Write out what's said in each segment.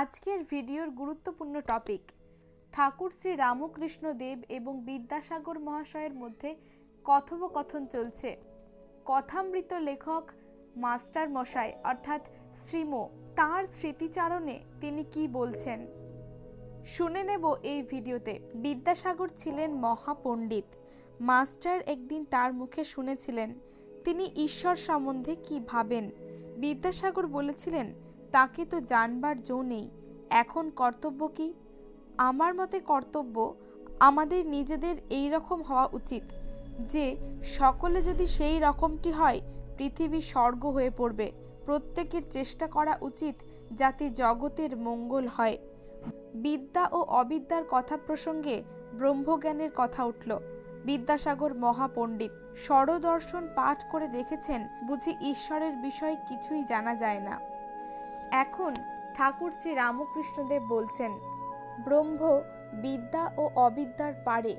আজকের ভিডিওর গুরুত্বপূর্ণ টপিক ঠাকুর শ্রী রামকৃষ্ণ দেব এবং বিদ্যাসাগর মহাশয়ের মধ্যে কথোপকথন চলছে। কথামৃত লেখক মাস্টার মশাই, অর্থাৎ শ্রীম, তার স্মৃতিচারণে তিনি কি বলছেন? শুনে নেব এই ভিডিওতে। বিদ্যাসাগর ছিলেন মহাপণ্ডিত। মাস্টার একদিন তার মুখে শুনেছিলেন, তিনি ঈশ্বর সম্বন্ধে কি ভাবেন? বিদ্যাসাগর বলেছিলেন তাকে তো জানবার জো নেই। এখন কর্তব্য কি? আমার মতে কর্তব্য আমাদের নিজেদের এই রকম হওয়া উচিত, যে সকলে যদি সেই রকমটি হয় পৃথিবী স্বর্গ হয়ে পড়বে। প্রত্যেকের চেষ্টা করা উচিত যাতে জগতের মঙ্গল হয়। বিদ্যা ও অবিদ্যার কথা প্রসঙ্গে ব্রহ্মজ্ঞানের কথা উঠল। বিদ্যাসাগর মহাপণ্ডিত স্বরদর্শন পাঠ করে দেখেছেন, বুঝি ঈশ্বরের বিষয়ে কিছুই জানা যায় না। এখন ঠাকুর শ্রী রামকৃষ্ণদেব বলছেন, ব্রহ্ম, বিদ্যা ও অবিদ্যার পারে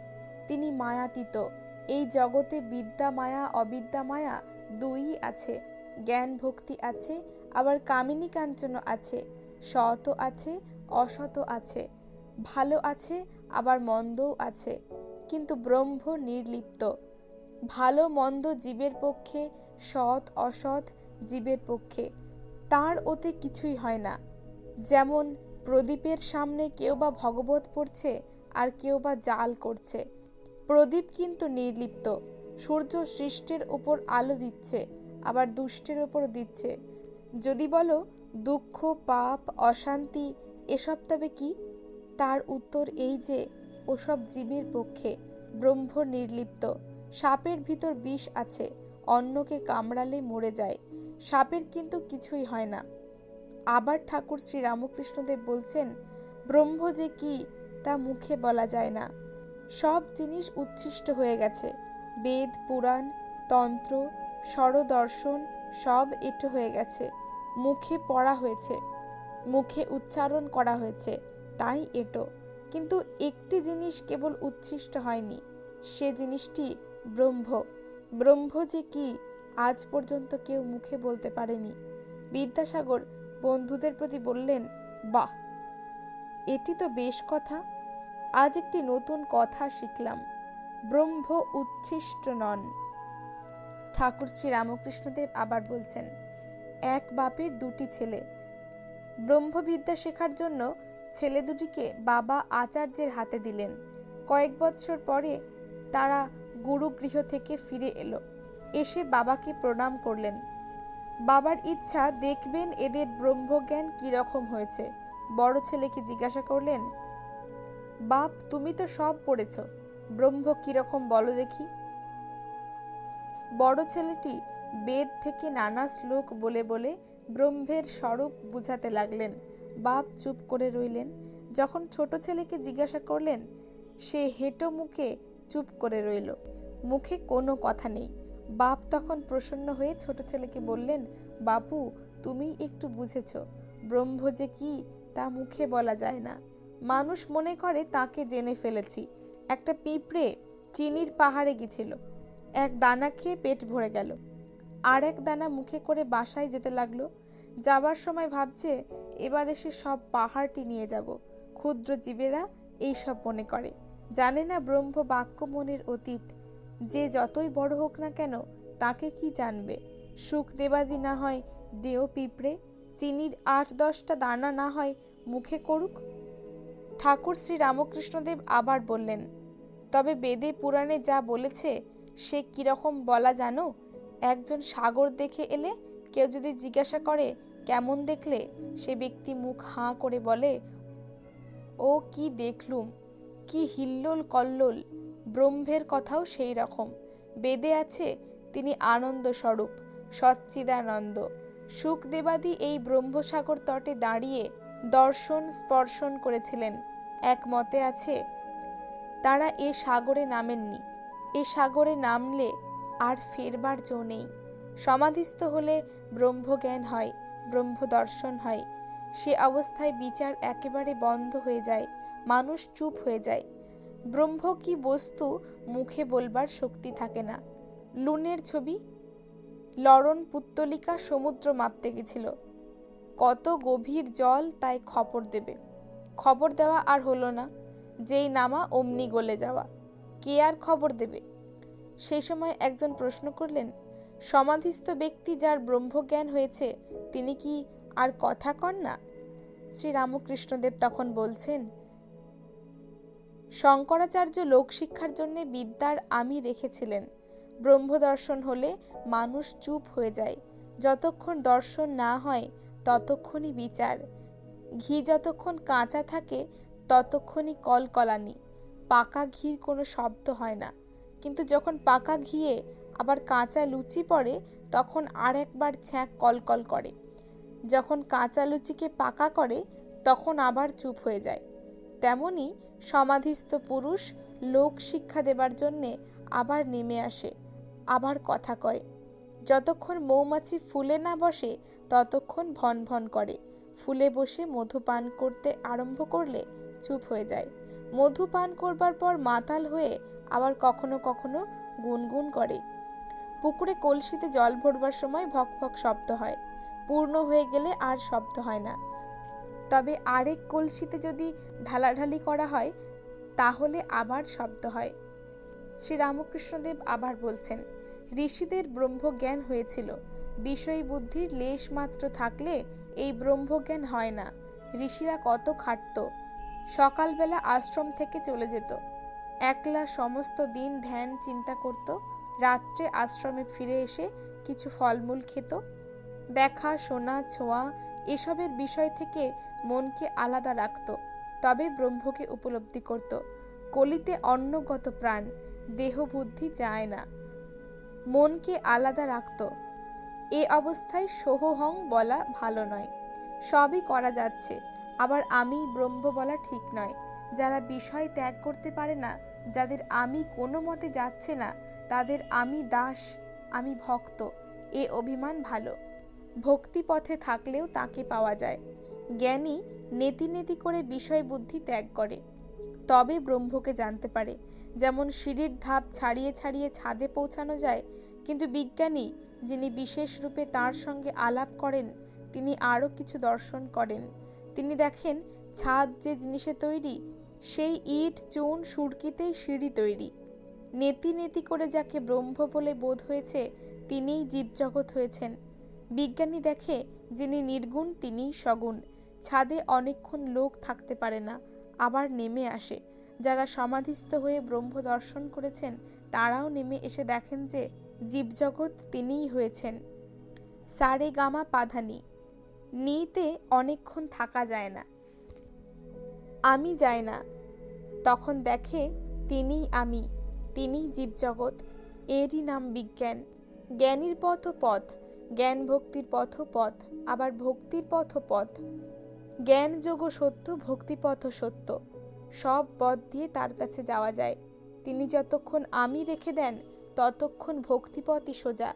তিনি মায়াতীত। এই জগতে বিদ্যা মায়া, অবিদ্যা মায়া দুইই আছে। জ্ঞান ভক্তি আছে, আবার কামিনী কাঞ্চন আছে। সৎ আছে অসৎ আছে। ভালো আছে, আবার মন্দও আছে। কিন্তু ব্রহ্ম নির্লিপ্ত। ভালো মন্দ জীবের পক্ষে, সৎ অসৎ জীবের পক্ষে। তার ওতে কিছুই হয় না। যেমন, প্রদীপের সামনে কেউ বা ভগবত পড়ছে আর কেউ বা জাল করছে। প্রদীপ কিন্তু নির্লিপ্ত। সূর্য সৃষ্টির উপর আলো দিচ্ছে, আবার দুষ্টের ওপর দিচ্ছে। যদি বলো, দুঃখ, পাপ, অশান্তি, এসব তবে কি? তার উত্তর এই যে, ওসব জীবের পক্ষে। ব্রহ্ম নির্লিপ্ত। সাপের ভিতর বিষ আছে অন্যকে কামড়ালে মরে যায়। সাপের কিন্তু কিছুই হয় না। আবার ঠাকুর শ্রী রামকৃষ্ণদেব বলছেন, ব্রহ্ম যে কি, তা মুখে বলা যায় না। সব জিনিস উচ্ছিষ্ট হয়ে গেছে। বেদ, পুরাণ, তন্ত্র, স্বরদর্শন সব এটো হয়ে গেছে। মুখে পড়া হয়েছে। মুখে উচ্চারণ করা হয়েছে। তাই এটো। কিন্তু একটি জিনিস কেবল উচ্ছিষ্ট হয়নি। সে জিনিসটি ব্রহ্ম। ব্রহ্ম যে কি আজ পর্যন্ত কেউ মুখে বলতে পারেনি। বিদ্যাসাগর বন্ধুদের প্রতি বললেন, বাহ, এটি তো বেশ কথা। আজ একটি নতুন কথা শিখলাম। ব্রহ্ম উচ্ছিষ্ট নন। ঠাকুর শ্রী রামকৃষ্ণদেব আবার বলছেন, এক বাপের দুটি ছেলে। ব্রহ্মবিদ্যা শেখার জন্য ছেলে দুটিকে বাবা আচার্যের হাতে দিলেন। কয়েক বৎসর পরে তারা গুরুগৃহ থেকে ফিরে এলো। এসে বাবাকে প্রণাম করলেন। বাবার ইচ্ছা, দেখবেন এদের ব্রহ্মজ্ঞান কীরকম হয়েছে। বড় ছেলেকে জিজ্ঞাসা করলেন? বাপ, তুমি তো সব পড়েছ, ব্রহ্ম কীরকম বলো দেখি। বড় ছেলেটি বেদ থেকে নানা শ্লোক বলে বলে ব্রহ্মের স্বরূপ বুঝাতে লাগলেন। বাপ চুপ করে রইলেন। যখন ছোট ছেলেকে জিজ্ঞাসা করলেন, সে হেঁটো মুখে চুপ করে রইল। মুখে কোনো কথা নেই। বাপ তখন প্রসন্ন হয়ে ছোট ছেলেকে বললেন, বাপু, তুমি একটু বুঝেছ, ব্রহ্ম যে কি তা মুখে বলা যায় না। মানুষ মনে করে তাকে জেনে ফেলেছি। একটা পিঁপড়ে চিনির পাহাড়ে গেছিল। এক দানা খেয়ে পেট ভরে গেল। আর এক দানা মুখে করে বাসায় যেতে লাগল। যাবার সময় ভাবছে, এবার এসে সব পাহাড়টি নিয়ে যাব। ক্ষুদ্র জীবেরা এইসব মনে করে। জানে না ব্রহ্ম বাক্য মনের অতীত। যে যতই বড় হোক না কেন, তাকে কি জানবে? সুখ দেবাদি না হয় ডেও পিঁপড়ে, চিনির আট দশটা দানা না হয় মুখে করুক? ঠাকুর শ্রী রামকৃষ্ণদেব আবার বললেন, তবে বেদে পুরাণে যা বলেছে, সে কীরকম বলা জানো? একজন সাগর দেখে এলে কেউ যদি জিজ্ঞাসা করে, কেমন দেখলে? সে ব্যক্তি মুখ হাঁ করে বলে, ও কি দেখলুম, কি হিল্লোল কল্লোল ব্রহ্মের কথাও সেই রকম। বেদে আছে, তিনি আনন্দ স্বরূপ সচ্চিদানন্দ। সুখ দেবাদি এই ব্রহ্মসাগর তটে দাঁড়িয়ে দর্শন, স্পর্শন করেছিলেন। এক মতে আছে, তারা এ সাগরে নামেননি। এ সাগরে নামলে আর ফেরবার জো নেই। সমাধিস্থ হলে ব্রহ্মজ্ঞান হয়, ব্রহ্মদর্শন হয়। সে অবস্থায় বিচার একেবারে বন্ধ হয়ে যায়, মানুষ চুপ হয়ে যায়। ব্রহ্ম কি বস্তু মুখে বলবার শক্তি থাকে না। লুনের ছবি, লরণ পুত্তলিকা সমুদ্র মাপতে গেছিল। কত গভীর জল তাই খবর দেবে। খবর দেওয়া আর হলো না, যেই নামা অমনি গলে যাওয়া। কে আর খবর দেবে? সেই সময় একজন প্রশ্ন করলেন, সমাধিস্থ ব্যক্তি যার ব্রহ্মজ্ঞান হয়েছে, তিনি কি আর কথা কন না? শ্রী রামকৃষ্ণদেব তখন বলছেন শঙ্করাচার্য লোকশিক্ষার জন্য বিদ্যার আমি রেখেছিলেন। ব্রহ্মদর্শন হলে মানুষ চুপ হয়ে যায়। যতক্ষণ দর্শন না হয়, ততক্ষণই বিচার। ঘি যতক্ষণ কাঁচা থাকে, ততক্ষণই কলকলানি। পাকা ঘির কোনো শব্দ হয় না। কিন্তু যখন পাকা ঘিয়ে আবার কাঁচা লুচি পড়ে, তখন আর একবার ছ্যাঁক কলকল করে। যখন কাঁচা লুচিকে পাকা করে, তখন আবার চুপ হয়ে যায়। তেমনি সমাধিস্থ পুরুষ লোক শিক্ষা দেবার জন্যে আবার নেমে আসে, আবার কথা কয়। যতক্ষণ মৌমাছি ফুলে না বসে, ততক্ষণ ভন ভন করে। ফুলে বসে মধু পান করতে আরম্ভ করলে চুপ হয়ে যায়। মধু পান করবার পর মাতাল হয়ে আবার কখনো কখনো গুনগুন করে। পুকুরে কলসিতে জল ভরবার সময় ভক ভক শব্দ হয়। পূর্ণ হয়ে গেলে আর শব্দ হয় না। তবে আরেক কলসিতে যদি ঢালাঢালি করা হয়, তাহলে আবার শব্দ হয়। শ্রীরামকৃষ্ণদেব আবার বলছেন, ঋষিদের ব্রহ্মজ্ঞান হয়েছিল। বিষয় বুদ্ধির লেশ মাত্র থাকলে এই ব্রহ্মজ্ঞান হয় না। ঋষিরা কত খাটত। সকালবেলা আশ্রম থেকে চলে যেত। একলা সমস্ত দিন ধ্যান চিন্তা করত। রাত্রে আশ্রমে ফিরে এসে কিছু ফলমূল খেত। দেখা, শোনা, ছোঁয়া এসবের বিষয় থেকে মনকে আলাদা রাখত, তবে ব্রহ্মকে উপলব্ধি করত। কলিতে অন্নগত প্রাণ দেহ বুদ্ধি যায় না। মনকে আলাদা রাখত। এ অবস্থায় সোহহং বলা ভালো নয়। সবই করা যাচ্ছে, আবার আমি ব্রহ্ম বলা ঠিক নয়। যারা বিষয় ত্যাগ করতে পারে না, যাদের আমি কোনো মতে যাচ্ছে না, তাদের আমি দাস, আমি ভক্ত, এ অভিমান ভালো। ভক্তি পথে থাকলেও তাকে পাওয়া যায়। জ্ঞানী নেতি নেতি করে বিষয় বুদ্ধি ত্যাগ করে। তবে ব্রহ্মকে জানতে পারে, যেমন সিঁড়ির ধাপ ছাড়িয়ে ছাড়িয়ে ছাদে পৌঁছানো যায়, কিন্তু বিজ্ঞানী যিনি বিশেষ রূপে তার সঙ্গে আলাপ করেন, তিনি আরও কিছু দর্শন করেন। তিনি দেখেন, ছাদ যে জিনিসে তৈরি, সেই ইট, চুন, সুরকিতেই সিঁড়ি তৈরি। নেতি নেতি করে যাকে ব্রহ্ম বলে বোধ হয়েছে, তিনিই জীবজগৎ হয়েছেন। বিজ্ঞানী দেখে যিনি নির্গুণ তিনিই সগুণ। ছাদে অনেকক্ষণ লোক থাকতে পারে না, আবার নেমে আসে। যারা সমাধিস্থ হয়ে ব্রহ্ম দর্শন করেছেন, তারাও নেমে এসে দেখেন যে জীবজগৎ তিনিই হয়েছেন। সারে গামা পাধানি, নিতে অনেকক্ষণ থাকা যায় না। আমি যাই না। তখন দেখে তিনি আমি, তিনিই জীবজগৎ। এরই নাম বিজ্ঞান। জ্ঞানীর পথ ও পথ। জ্ঞান ভক্তির পথ পথ আবার ভক্তির পথ পথ জ্ঞান যোগ সত্য ভক্তিপথ সত্য। সব পথ দিয়ে তার কাছে যাওয়া যায়। তিনি যতক্ষণ আমি রেখে দেন, ততক্ষণ ভক্তিপথই সোজা।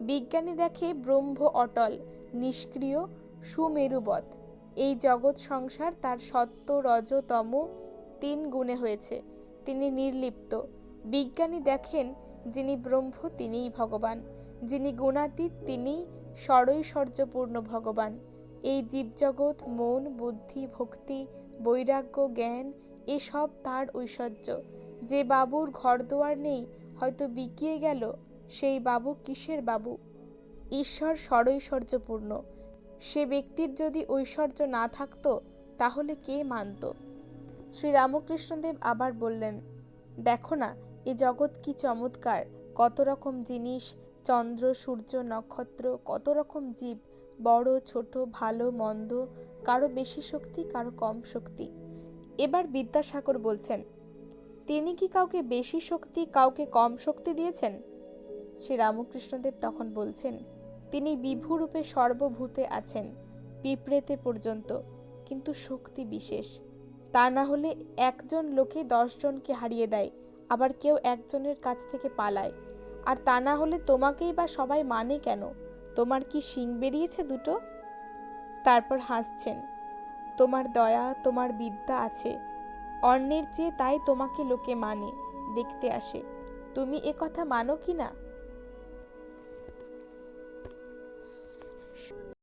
বিজ্ঞানী দেখে ব্রহ্ম অটল, নিষ্ক্রিয় সুমেরুবৎ এই জগৎ সংসার তার সত্য রজতম তিন গুণে হয়েছে। তিনি নির্লিপ্ত। বিজ্ঞানী দেখেন, যিনি ব্রহ্ম, তিনিই ভগবান। যিনি গুণাতীত, তিনি সরৈশ্বর্যপূর্ণ ভগবান। এই জীবজগৎ, মন, বুদ্ধি, ভক্তি, বৈরাগ্য, জ্ঞান, এসব তার ঐশ্বর্য। যে বাবুর ঘরদোয়ার নেই, হয়তো বিকিয়ে গেল, সেই বাবু কিসের বাবু? ঈশ্বর সরৈশ্বর্যপূর্ণ। সে ব্যক্তির যদি ঐশ্বর্য না থাকতো, তাহলে কে মানত? শ্রীরামকৃষ্ণদেব আবার বললেন, দেখো না, এ জগৎ কি চমৎকার, কত রকম জিনিস চন্দ্র, সূর্য, নক্ষত্র, কত রকম জীব, বড়, ছোট, ভালো, মন্দ, কারও বেশি শক্তি, কারও কম শক্তি। এবার বিদ্যাসাগর বলছেন, তিনি কি কাউকে বেশি শক্তি, কাউকে কম শক্তি দিয়েছেন? শ্রী রামকৃষ্ণদেব তখন বলছেন, তিনি বিভুরূপে সর্বভূতে আছেন পিঁপড়েতে পর্যন্ত, কিন্তু শক্তি বিশেষ। তা না হলে একজন লোকে দশজনকে হারিয়ে দেয়, আবার কেউ একজনের কাছ থেকে পালায়। আর তা না হলে তোমাকেই বা সবাই মানে কেন? তোমার কি শিং বেরিয়েছে দুটো? তারপর হাসছেন। তোমার দয়া, তোমার বিদ্যা আছে। অন্যের চেয়ে তাই তোমাকে লোকে মানে দেখতে আসে। তুমি এ কথা মানো কি না?